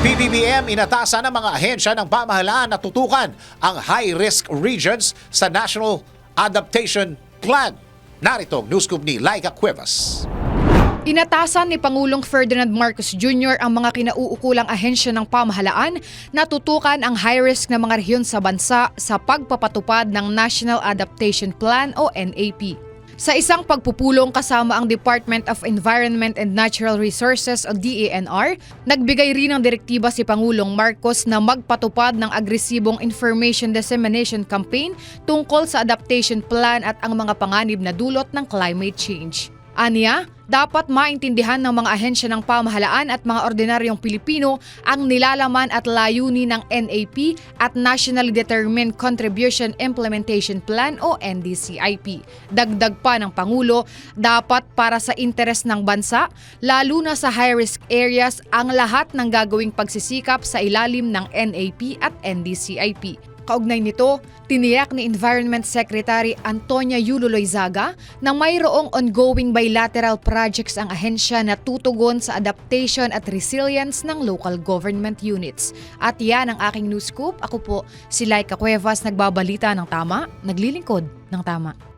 PBBM inatasan ng mga ahensya ng pamahalaan na tutukan ang high-risk regions sa National Adaptation Plan. Narito ang news scoop ni Laika Cuevas. Inatasan ni Pangulong Ferdinand Marcos Jr. ang mga kinauukulang ahensya ng pamahalaan na tutukan ang high-risk na mga rehiyon sa bansa sa pagpapatupad ng National Adaptation Plan o NAP. Sa isang pagpupulong kasama ang Department of Environment and Natural Resources o DENR, nagbigay rin ng direktiba si Pangulong Marcos na magpatupad ng agresibong information dissemination campaign tungkol sa adaptation plan at ang mga panganib na dulot ng climate change. Aniya, dapat maintindihan ng mga ahensya ng pamahalaan at mga ordinaryong Pilipino ang nilalaman at layunin ng NAP at Nationally Determined Contribution Implementation Plan o NDCIP. Dagdag pa ng Pangulo, dapat para sa interes ng bansa, lalo na sa high-risk areas, ang lahat ng gagawing pagsisikap sa ilalim ng NAP at NDCIP. Kaugnay nito, tiniyak ni Environment Secretary Antonia Yulo Loizaga na mayroong ongoing bilateral projects ang ahensya na tutugon sa adaptation at resilience ng local government units. At yan ang aking news scoop. Ako po si Laika Cuevas, nagbabalita ng tama, naglilingkod ng tama.